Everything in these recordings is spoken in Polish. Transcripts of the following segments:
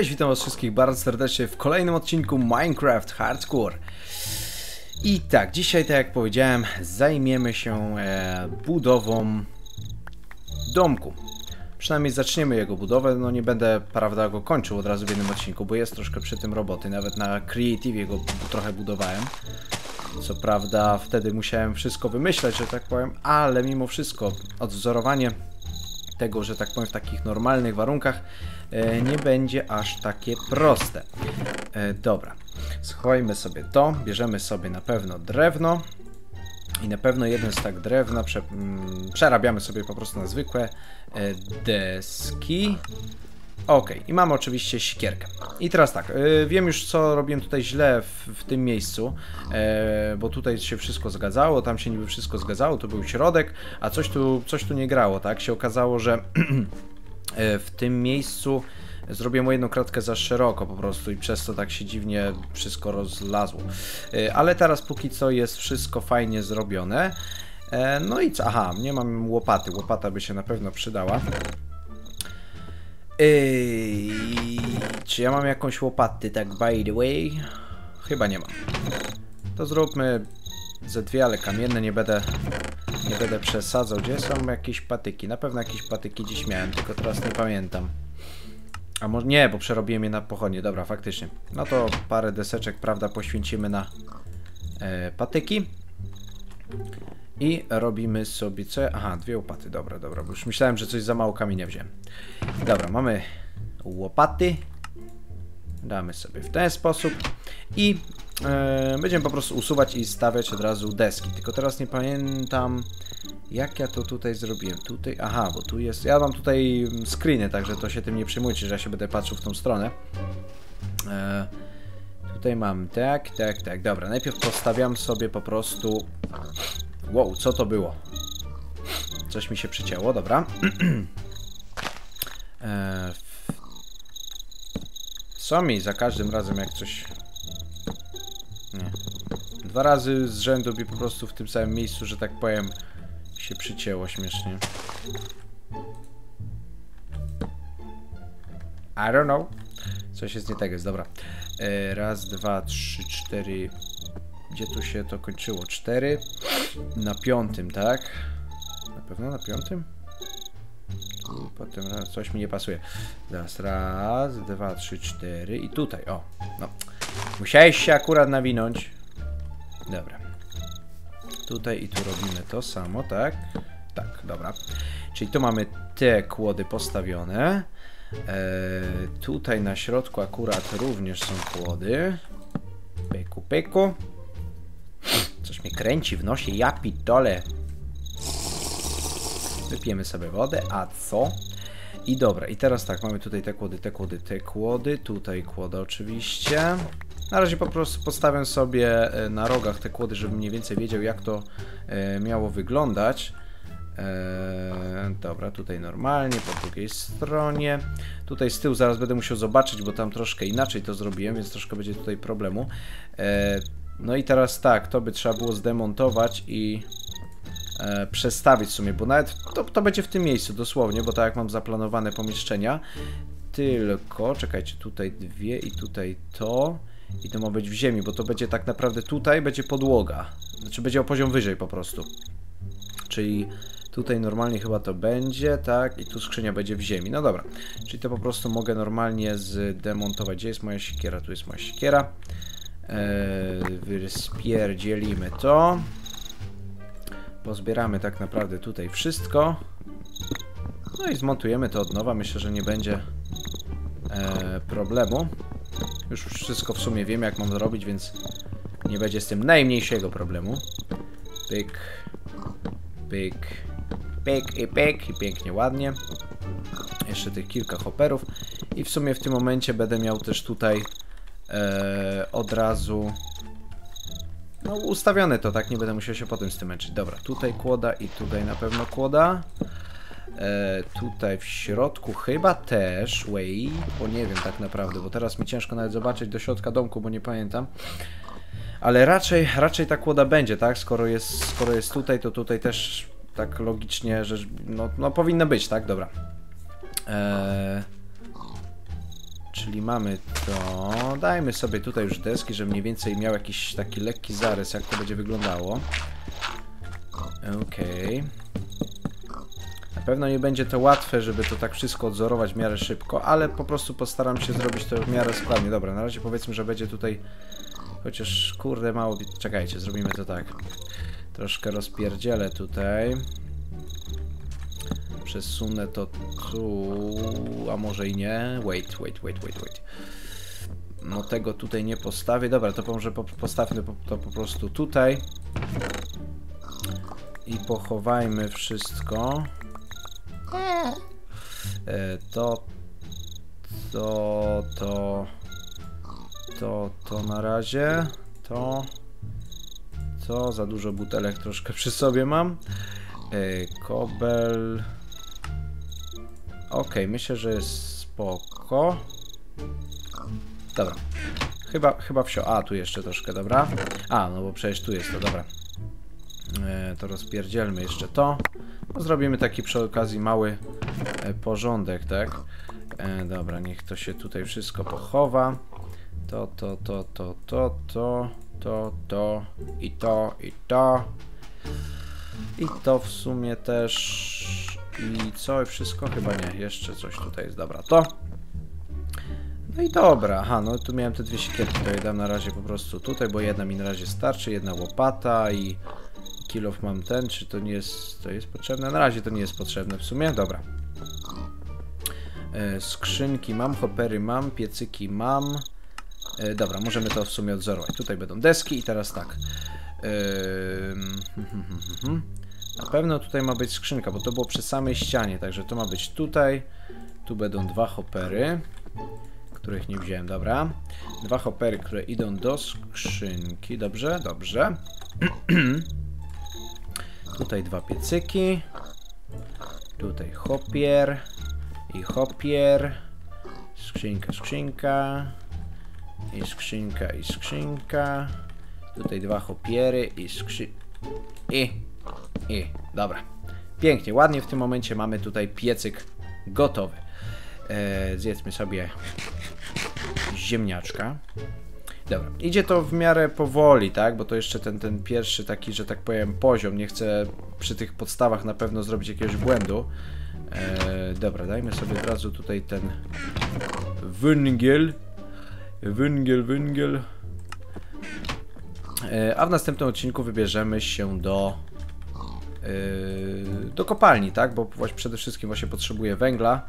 Cześć, witam was wszystkich bardzo serdecznie w kolejnym odcinku Minecraft Hardcore. I tak, dzisiaj, tak jak powiedziałem, zajmiemy się e, budową domku. Przynajmniej zaczniemy jego budowę, no nie będę, prawda, go kończył od razu w jednym odcinku, bo jest troszkę przy tym roboty, nawet na Creative go trochę budowałem. Co prawda wtedy musiałem wszystko wymyśleć, że tak powiem, ale mimo wszystko odwzorowanie tego, że tak powiem, w takich normalnych warunkach e, nie będzie aż takie proste. E, dobra, schowajmy sobie to, bierzemy sobie na pewno drewno i na pewno jeden stak drewna prze, mm, przerabiamy sobie po prostu na zwykłe e, deski. Ok, i mamy oczywiście sikierkę. I teraz tak, yy, wiem już co robiłem tutaj źle w, w tym miejscu, yy, bo tutaj się wszystko zgadzało, tam się niby wszystko zgadzało, to był środek, a coś tu, coś tu nie grało, tak? Się okazało, że yy, w tym miejscu zrobiłem jedną kratkę za szeroko po prostu i przez to tak się dziwnie wszystko rozlazło. Yy, ale teraz póki co jest wszystko fajnie zrobione. No i co? Aha, nie mam łopaty, łopata by się na pewno przydała. Ej, czy ja mam jakąś łopatę, tak by the way? Chyba nie mam. To zróbmy ze dwie, ale kamienne, nie będę, nie będę przesadzał. Gdzie są jakieś patyki? Na pewno jakieś patyki dziś miałem, tylko teraz nie pamiętam. A może nie, bo przerobiłem je na pochodnie. Dobra, faktycznie. No to parę deseczek, prawda, poświęcimy na e, patyki. I robimy sobie co? Aha, dwie łopaty, dobra, dobra, bo już myślałem, że coś za mało kamienia wziąłem. Dobra, mamy łopaty. Damy sobie w ten sposób. I e, będziemy po prostu usuwać i stawiać od razu deski. Tylko teraz nie pamiętam, jak ja to tutaj zrobiłem. Tutaj, aha, bo tu jest, ja mam tutaj screeny, także to się tym nie przejmujcie, że ja się będę patrzył w tą stronę. E, tutaj mam tak, tak, tak, dobra, najpierw postawiam sobie po prostu Wow, co to było? Coś mi się przycięło, dobra. eee, co mi za każdym razem jak coś... Nie. Dwa razy z rzędu mi po prostu w tym samym miejscu, że tak powiem, się przycięło śmiesznie. I don't know. Coś jest nie tak, jest dobra. Eee, raz, dwa, trzy, cztery, gdzie tu się to kończyło? 4 na piątym, tak? Na pewno na piątym? Potem coś mi nie pasuje. Teraz raz, dwa, trzy, cztery i tutaj, o. No. Musiałeś się akurat nawinąć. Dobra. Tutaj i tu robimy to samo, tak? Tak, dobra. Czyli tu mamy te kłody postawione. Eee, tutaj na środku akurat również są kłody. Pyku, pyku. Mnie kręci w nosie, ja pitole. Wypijemy sobie wodę, a co? I dobra, i teraz tak, mamy tutaj te kłody, te kłody, te kłody, tutaj kłody oczywiście. Na razie po prostu postawię sobie e, na rogach te kłody, żebym mniej więcej wiedział jak to e, miało wyglądać. Eee, dobra, tutaj normalnie, po drugiej stronie. Tutaj z tyłu zaraz będę musiał zobaczyć, bo tam troszkę inaczej to zrobiłem, więc troszkę będzie tutaj problemu. No i teraz tak, to by trzeba było zdemontować i e, przestawić w sumie, bo nawet to, to będzie w tym miejscu dosłownie, bo tak jak mam zaplanowane pomieszczenia. Tylko, czekajcie, tutaj dwie i tutaj to. I to ma być w ziemi, bo to będzie tak naprawdę tutaj będzie podłoga. Znaczy będzie o poziom wyżej po prostu. Czyli tutaj normalnie chyba to będzie, tak? I tu skrzynia będzie w ziemi. No dobra. Czyli to po prostu mogę normalnie zdemontować. Gdzie jest moja siekiera? Tu jest moja siekiera. Eee, spierdzielimy to. Pozbieramy tak naprawdę tutaj wszystko. No i zmontujemy to od nowa. Myślę, że nie będzie e, problemu. Już wszystko w sumie wiem, jak mam zrobić, więc nie będzie z tym najmniejszego problemu. Pyk, pyk, pyk i pyk i pięknie, ładnie. Jeszcze tych kilka hopperów. I w sumie w tym momencie będę miał też tutaj e, od razu no ustawione to, tak? Nie będę musiał się potem z tym męczyć. Dobra, tutaj kłoda i tutaj na pewno kłoda. E, tutaj w środku chyba też, way, bo nie wiem tak naprawdę, bo teraz mi ciężko nawet zobaczyć do środka domku, bo nie pamiętam. Ale raczej, raczej ta kłoda będzie, tak? Skoro jest, skoro jest tutaj, to tutaj też tak logicznie, że no, no powinna być, tak? Dobra. Eee, czyli mamy to. Dajmy sobie tutaj już deski, żeby mniej więcej miał jakiś taki lekki zarys, jak to będzie wyglądało. Okej. Na pewno nie będzie to łatwe, żeby to tak wszystko odzorować w miarę szybko, ale po prostu postaram się zrobić to w miarę składnie. Dobra, na razie powiedzmy, że będzie tutaj chociaż kurde mało... Czekajcie, zrobimy to tak. Troszkę rozpierdzielę tutaj. Przesunę to tu, a może i nie. Wait, wait, wait, wait, wait. No tego tutaj nie postawię. Dobra, to może po, postawmy to po prostu tutaj. I pochowajmy wszystko. E, to, to, to, to, to na razie. To, to, za dużo butelek troszkę przy sobie mam. E, kobel. Ok, myślę, że jest spoko. Dobra. Chyba, chyba wsio. A, tu jeszcze troszkę, dobra. A, no bo przecież tu jest to, dobra. E, to rozpierdzielmy jeszcze to. No, zrobimy taki przy okazji mały e, porządek, tak? E, dobra, niech to się tutaj wszystko pochowa. To, to, to, to, to, to, to, to i to, i to. I to w sumie też... I co? Wszystko? Chyba nie. Jeszcze coś tutaj jest. Dobra, to. No i dobra. Aha, no tu miałem te dwie siekierki. To je dam na razie po prostu tutaj, bo jedna mi na razie starczy. Jedna łopata i kilof mam ten. Czy to nie jest... To jest potrzebne? Na razie to nie jest potrzebne w sumie. Dobra. E, skrzynki mam, hopery mam, piecyki mam. E, dobra, możemy to w sumie odzorować. Tutaj będą deski i teraz tak. Yy... Na pewno tutaj ma być skrzynka, bo to było przy samej ścianie, także to ma być tutaj. Tu będą dwa hopery, których nie wziąłem, dobra. Dwa hopery, które idą do skrzynki, dobrze, dobrze. tutaj dwa piecyki. Tutaj hopier i hopier. Skrzynka, skrzynka. I skrzynka, i skrzynka. Tutaj dwa hopiery i skrzy... I... I... Dobra. Pięknie, ładnie w tym momencie mamy tutaj piecyk gotowy. E, zjedzmy sobie ziemniaczka. Dobra, idzie to w miarę powoli, tak? Bo to jeszcze ten, ten pierwszy taki, że tak powiem, poziom. Nie chcę przy tych podstawach na pewno zrobić jakiegoś błędu. E, dobra, dajmy sobie od razu tutaj ten węgiel. Węgiel, węgiel. E, a w następnym odcinku wybierzemy się do do kopalni, tak? Bo właśnie przede wszystkim właśnie potrzebuję węgla,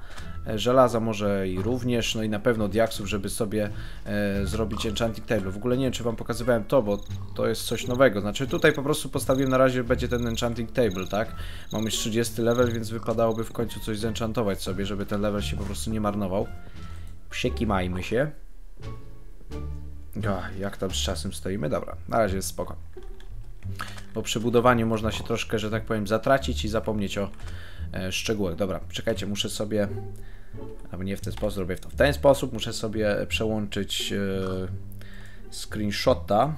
e, żelaza może i również, no i na pewno diaksów, żeby sobie e, zrobić enchanting table. W ogóle nie wiem, czy wam pokazywałem to, bo to jest coś nowego. Znaczy tutaj po prostu postawiłem na razie będzie ten enchanting table, tak? Mamy już 30 level, więc wypadałoby w końcu coś zenchantować sobie, żeby ten level się po prostu nie marnował. Przekimajmy się. Ach, jak tam z czasem stoimy? Dobra, na razie jest spoko. Bo przy budowaniu można się troszkę, że tak powiem, zatracić i zapomnieć o e, szczegółach. Dobra, czekajcie, muszę sobie, albo nie w ten sposób, robię to w ten sposób, muszę sobie przełączyć e, screenshota.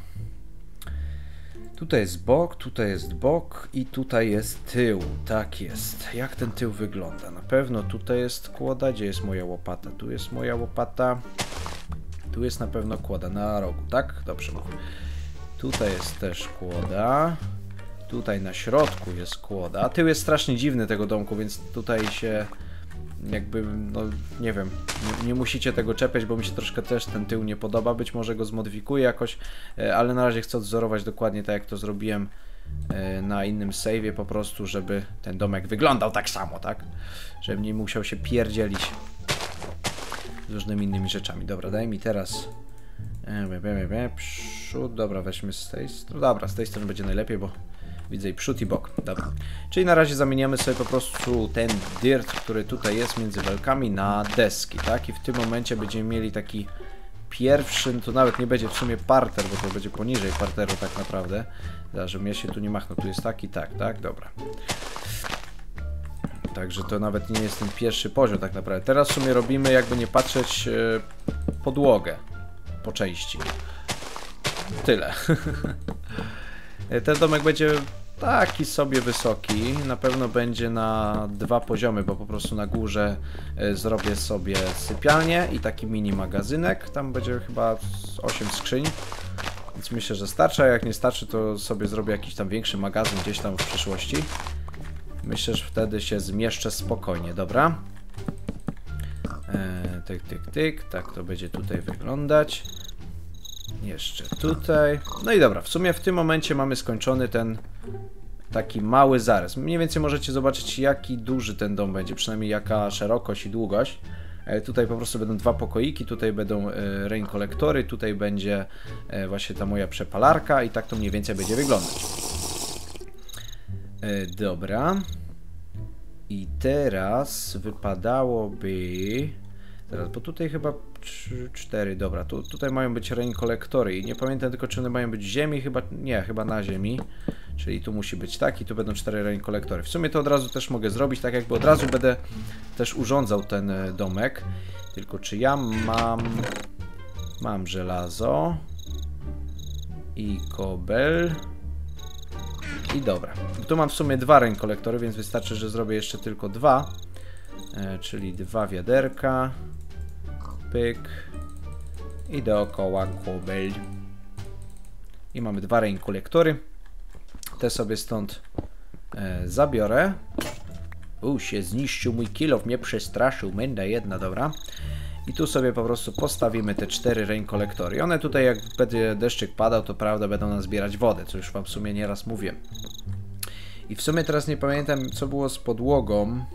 Tutaj jest bok, tutaj jest bok i tutaj jest tył. Tak jest. Jak ten tył wygląda? Na pewno tutaj jest kłoda. Gdzie jest moja łopata? Tu jest moja łopata. Tu jest na pewno kłoda na rogu, tak? Dobrze mówię. Tutaj jest też kłoda. Tutaj na środku jest kłoda. Tył jest strasznie dziwny tego domku, więc tutaj się jakby, no nie wiem, nie, nie, musicie tego czepiać, bo mi się troszkę też ten tył nie podoba. Być może go zmodyfikuję jakoś, e, ale na razie chcę odzorować dokładnie tak, jak to zrobiłem e, na innym save'ie po prostu, żeby ten domek wyglądał tak samo, tak? Żebym nie musiał się pierdzielić z różnymi innymi rzeczami. Dobra, daj mi teraz e, przód, dobra, weźmy z tej strony, dobra, z tej strony będzie najlepiej, bo widzę i przód i bok, dobra. Czyli na razie zamieniamy sobie po prostu ten dirt, który tutaj jest między belkami na deski, tak? I w tym momencie będziemy mieli taki pierwszy, to nawet nie będzie w sumie parter, bo to będzie poniżej parteru tak naprawdę. Żebym ja się tu nie machnął, tu jest taki, tak, tak, dobra. Także to nawet nie jest ten pierwszy poziom tak naprawdę. Teraz w sumie robimy, jakby nie patrzeć, e, podłogę po części. Tyle. ten domek będzie taki sobie wysoki. Na pewno będzie na dwa poziomy, bo po prostu na górze e, zrobię sobie sypialnię i taki mini magazynek. Tam będzie chyba z 8 skrzyń. Więc myślę, że starczy, a jak nie starczy, to sobie zrobię jakiś tam większy magazyn gdzieś tam w przyszłości. Myślę, że wtedy się zmieszczę spokojnie, dobra? E, tyk, tyk, tyk. Tak to będzie tutaj wyglądać. Jeszcze tutaj. No i dobra, w sumie w tym momencie mamy skończony ten taki mały zarys. Mniej więcej możecie zobaczyć, jaki duży ten dom będzie, przynajmniej jaka szerokość i długość. E, Tutaj po prostu będą dwa pokoiki, tutaj będą e, rain kolektory, tutaj będzie e, właśnie ta moja przepalarka i tak to mniej więcej będzie wyglądać. Dobra. I teraz wypadałoby... Teraz, bo tutaj chyba 3, 4, dobra, tu, tutaj mają być rain kolektory i nie pamiętam tylko czy one mają być ziemi, chyba, nie, chyba na ziemi. Czyli tu musi być tak i tu będą cztery rain kolektory. W sumie to od razu też mogę zrobić, tak jakby od razu będę też urządzał ten e, domek. Tylko czy ja mam... Mam żelazo i kobel i dobra. Tu mam w sumie dwa rain kolektory, więc wystarczy, że zrobię jeszcze tylko dwa. E, czyli dwa wiaderka. Pyk. I dookoła kobel. I mamy dwa rain kolektory. Te sobie stąd e, zabiorę. U, się zniszczył mój kilof, mnie przestraszył. Menda jedna, dobra. I tu sobie po prostu postawimy te cztery rain kolektory. I one tutaj, jak będzie deszczyk padał, to prawda, będą nam zbierać wodę, co już wam w sumie nieraz mówię. I w sumie teraz nie pamiętam, co było z podłogą.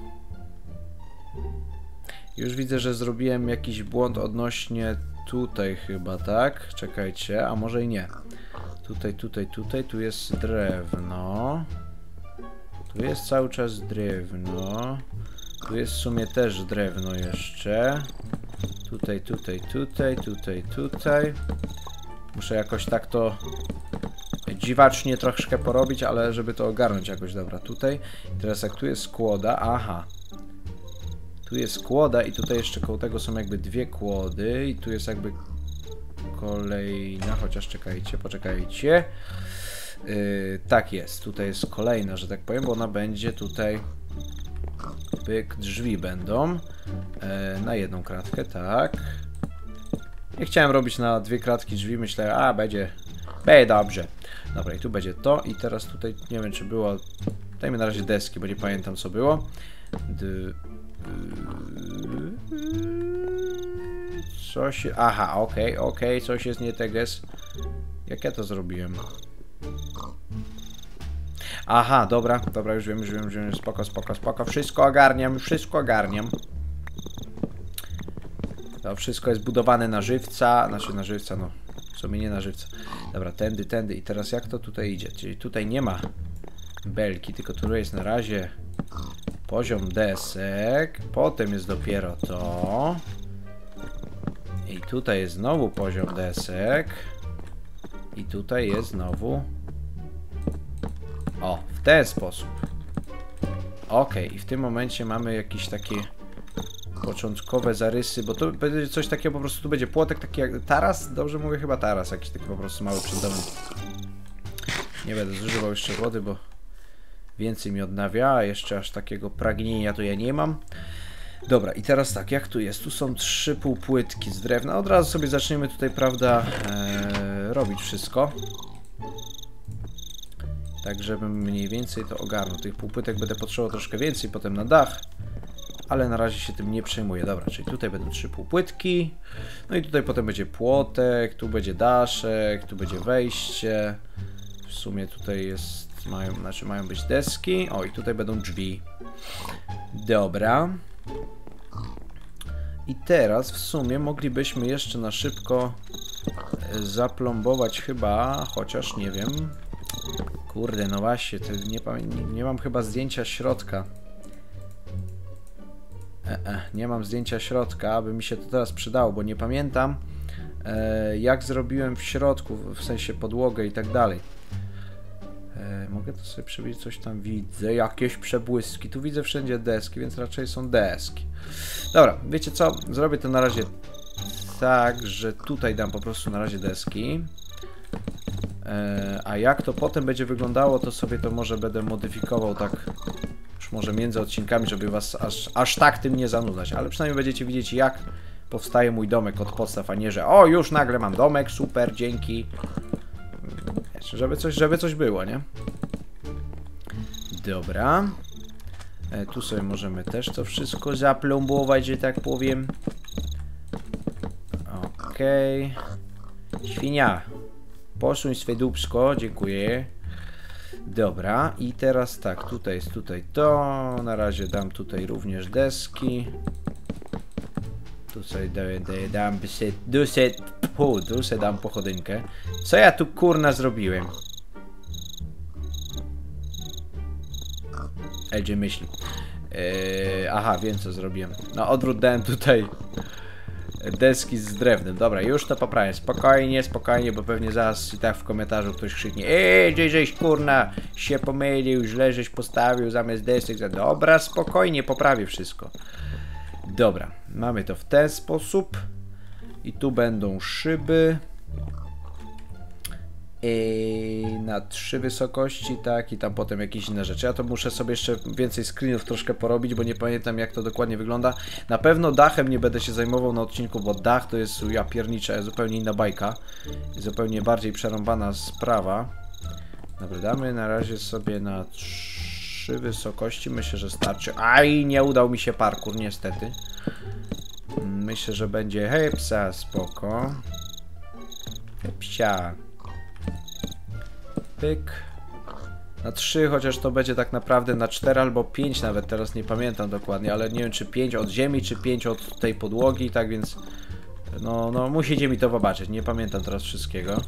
Już widzę, że zrobiłem jakiś błąd odnośnie tutaj chyba, tak? Czekajcie, a może i nie. Tutaj, tutaj, tutaj, tu jest drewno. Tu jest cały czas drewno. Tu jest w sumie też drewno jeszcze. Tutaj, tutaj, tutaj, tutaj, tutaj. Muszę jakoś tak to dziwacznie troszkę porobić, ale żeby to ogarnąć jakoś. Dobra, tutaj. Teraz jak tu jest kłoda, aha. Tu jest kłoda i tutaj jeszcze koło tego są jakby dwie kłody i tu jest jakby kolejna, chociaż czekajcie, poczekajcie. Yy, tak jest, tutaj jest kolejna, że tak powiem, bo ona będzie tutaj pyk, drzwi będą yy, na jedną kratkę, tak. Nie chciałem robić na dwie kratki drzwi, myślę, a będzie, będzie dobrze. Dobra, i tu będzie to i teraz tutaj, nie wiem czy było, dajmy na razie deski, bo nie pamiętam co było. D co się... Aha, okej, okay, okej, okay, coś jest nie teges. Jak ja to zrobiłem? Aha, dobra, dobra, już wiem, już wiem, już wiem, spoko, spoko, spoko. Wszystko ogarniam, wszystko ogarniam. To wszystko jest budowane na żywca, znaczy na żywca, no, w sumie nie na żywca. Dobra, tędy, tędy i teraz jak to tutaj idzie? Czyli tutaj nie ma belki, tylko tu jest na razie poziom desek, potem jest dopiero to. I tutaj jest znowu poziom desek. I tutaj jest znowu... O, w ten sposób. Ok, i w tym momencie mamy jakieś takie początkowe zarysy, bo to będzie coś takiego po prostu, tu będzie płotek taki jak taras, dobrze mówię chyba taras, jakiś taki po prostu mały przed domem. Nie będę zużywał jeszcze wody, bo więcej mi odnawia, a jeszcze aż takiego pragnienia to ja nie mam. Dobra, i teraz tak, jak tu jest? Tu są trzy półpłytki z drewna. Od razu sobie zaczniemy tutaj, prawda, e, robić wszystko. Tak, żebym mniej więcej to ogarnął. Tych półpłytek będę potrzebował troszkę więcej potem na dach. Ale na razie się tym nie przejmuję. Dobra, czyli tutaj będą trzy półpłytki. No i tutaj potem będzie płotek, tu będzie daszek, tu będzie wejście. W sumie tutaj jest, mają, znaczy mają być deski. O, i tutaj będą drzwi. Dobra. I teraz w sumie moglibyśmy jeszcze na szybko e, zaplombować chyba, chociaż nie wiem. Kurde, no właśnie, nie, nie, nie, mam chyba zdjęcia środka. E, e, nie mam zdjęcia środka, aby mi się to teraz przydało, bo nie pamiętam e, jak zrobiłem w środku, w sensie podłogę i tak dalej. E, mogę to sobie przewidzieć, coś tam widzę, jakieś przebłyski. Tu widzę wszędzie deski, więc raczej są deski. Dobra, wiecie co? Zrobię to na razie tak, że tutaj dam po prostu na razie deski. E, a jak to potem będzie wyglądało, to sobie to może będę modyfikował tak już może między odcinkami, żeby was aż, aż tak tym nie zanudzać, ale przynajmniej będziecie widzieć jak powstaje mój domek od podstaw, a nie, że o, już nagle mam domek, super, dzięki. Wiesz, Żeby coś, żeby coś było, nie? Dobra. E, tu sobie możemy też to wszystko zaplombować, że tak powiem. Okej. Świnia. Posuń swe dupsko, dziękuję. Dobra, i teraz tak, tutaj jest tutaj to. Na razie dam tutaj również deski. Tu sobie dam, pu, tu se dam pochodynkę. Co ja tu kurna zrobiłem? LJ myśli. Eee, aha, wiem co zrobiłem. No odwrót dałem tutaj deski z drewnem. Dobra, już to poprawię. Spokojnie, spokojnie, bo pewnie zaraz i tak w komentarzu ktoś krzyknie Ej, gdzieś żeś kurna się pomylił, źle żeś postawił zamiast desek. Dobra, spokojnie, poprawię wszystko. Dobra, mamy to w ten sposób. I tu będą szyby. I na trzy wysokości, tak, i tam potem jakieś inne rzeczy. Ja to muszę sobie jeszcze więcej screenów troszkę porobić, bo nie pamiętam jak to dokładnie wygląda. Na pewno dachem nie będę się zajmował na odcinku, bo dach to jest ja pierniczę, zupełnie inna bajka. Zupełnie bardziej przerąbana sprawa. Dobra, damy na razie sobie na trzy wysokości, myślę, że starczy. Aj, nie udał mi się parkour, niestety. Myślę, że będzie hepsa, spoko. Hepsia. Pyk. Na 3, chociaż to będzie tak naprawdę na 4 albo 5 nawet, teraz nie pamiętam dokładnie, ale nie wiem czy 5 od ziemi, czy 5 od tej podłogi, tak więc no, no musicie mi to zobaczyć, nie pamiętam teraz wszystkiego.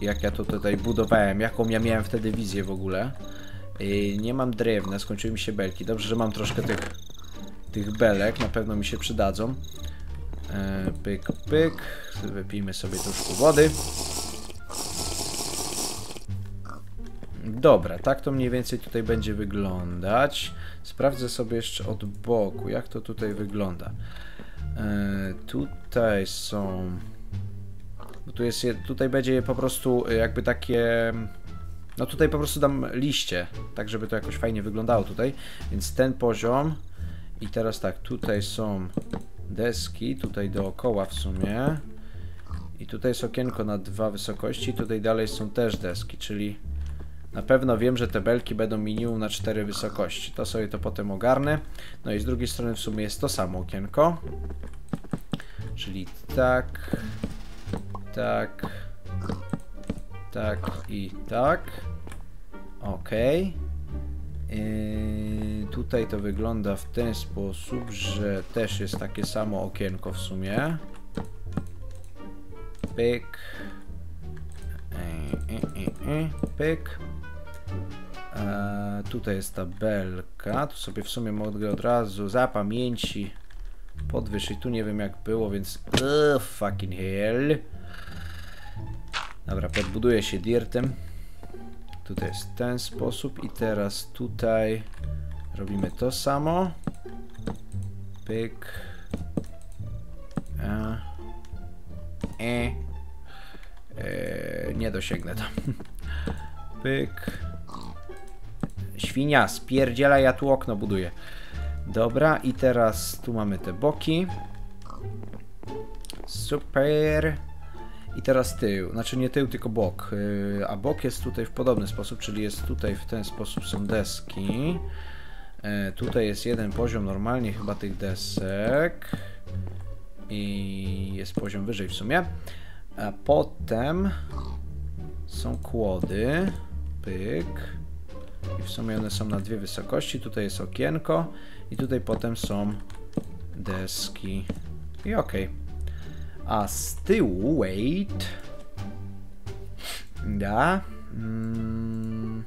Jak ja to tutaj budowałem, jaką ja miałem wtedy wizję w ogóle. Yy, nie mam drewna, skończyły mi się belki, dobrze, że mam troszkę tych, tych belek, na pewno mi się przydadzą. Yy, pyk, pyk, wypijmy sobie troszkę wody. Dobra, tak to mniej więcej tutaj będzie wyglądać. Sprawdzę sobie jeszcze od boku, jak to tutaj wygląda. E, tutaj są... Tu jest, tutaj będzie po prostu jakby takie... No tutaj po prostu dam liście, tak żeby to jakoś fajnie wyglądało tutaj. Więc ten poziom i teraz tak, tutaj są deski, tutaj dookoła w sumie. I tutaj jest okienko na dwa wysokości, tutaj dalej są też deski, czyli na pewno wiem, że te belki będą minimum na 4 wysokości. To sobie to potem ogarnę. No i z drugiej strony w sumie jest to samo okienko. Czyli tak, tak, tak i tak. Ok. Yy, tutaj to wygląda w ten sposób, że też jest takie samo okienko w sumie. Pyk. Yy, yy, yy, pyk. E, tutaj jest tabelka. Tu sobie w sumie mogę od razu za pamięci podwyższyć. Tu nie wiem jak było, więc... Uh, fucking hell. Dobra, podbuduję się dirtem. Tutaj jest ten sposób i teraz tutaj robimy to samo. Pyk. E. E. e. Nie dosięgnę tam. Pyk. Świnia, spierdziela, ja tu okno buduję. Dobra, i teraz tu mamy te boki. Super. I teraz tył, znaczy nie tył, tylko bok. Yy, a bok jest tutaj w podobny sposób, czyli jest tutaj w ten sposób są deski. Yy, tutaj jest jeden poziom normalnie chyba tych desek. I jest poziom wyżej w sumie. A potem są kłody. Pyk. I w sumie one są na dwie wysokości. Tutaj jest okienko i tutaj potem są deski. I ok. A z tyłu, wait. Da. Mm.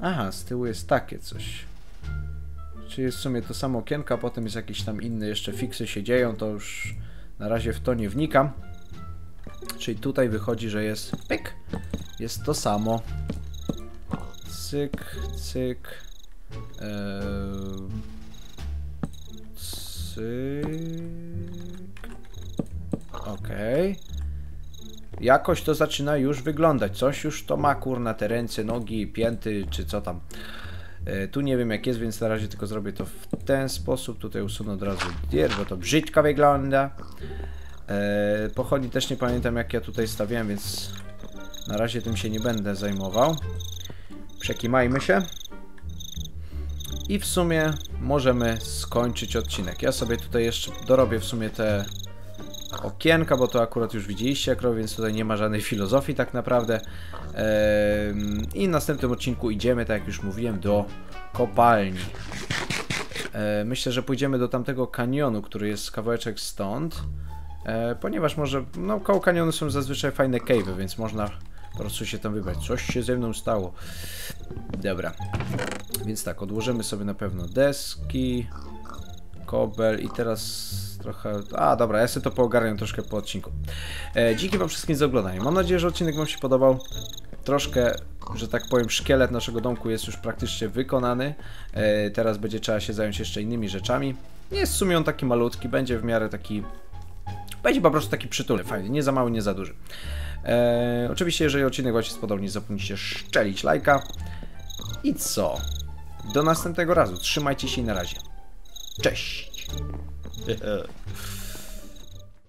Aha, z tyłu jest takie coś. Czyli jest w sumie to samo okienko, a potem jest jakieś tam inne jeszcze fiksy się dzieją, to już na razie w to nie wnikam. Czyli tutaj wychodzi, że jest pyk, jest to samo cyk, cyk, eee, cyk, ok, jakoś to zaczyna już wyglądać. Coś już to ma kurna te ręce, nogi, pięty czy co tam. E, tu nie wiem jak jest, więc na razie tylko zrobię to w ten sposób. Tutaj usunę od razu dier, bo to brzydko wygląda. E, pochodni też nie pamiętam jak ja tutaj stawiałem, więc na razie tym się nie będę zajmował. Przekimajmy się. I w sumie możemy skończyć odcinek. Ja sobie tutaj jeszcze dorobię w sumie te okienka, bo to akurat już widzieliście jak więc tutaj nie ma żadnej filozofii tak naprawdę. I w następnym odcinku idziemy, tak jak już mówiłem, do kopalni. E, myślę, że pójdziemy do tamtego kanionu, który jest kawałeczek stąd. E, ponieważ może, no koło kanionu są zazwyczaj fajne cave'y, więc można po prostu się tam wybrać. Coś się ze mną stało. Dobra. Więc tak, odłożymy sobie na pewno deski, kobel i teraz trochę... A, dobra, ja sobie to poogarniam troszkę po odcinku. E, dzięki wam wszystkim za oglądanie. Mam nadzieję, że odcinek wam się podobał. Troszkę, że tak powiem, szkielet naszego domku jest już praktycznie wykonany. E, teraz będzie trzeba się zająć jeszcze innymi rzeczami. Nie jest w sumie on taki malutki, będzie w miarę taki... Będzie po prostu taki przytulny, fajny, nie za mały, nie za duży. E, oczywiście, jeżeli odcinek Wam się spodobał, nie zapomnijcie szczelić lajka. I co? Do następnego razu. Trzymajcie się i na razie. Cześć! yeah.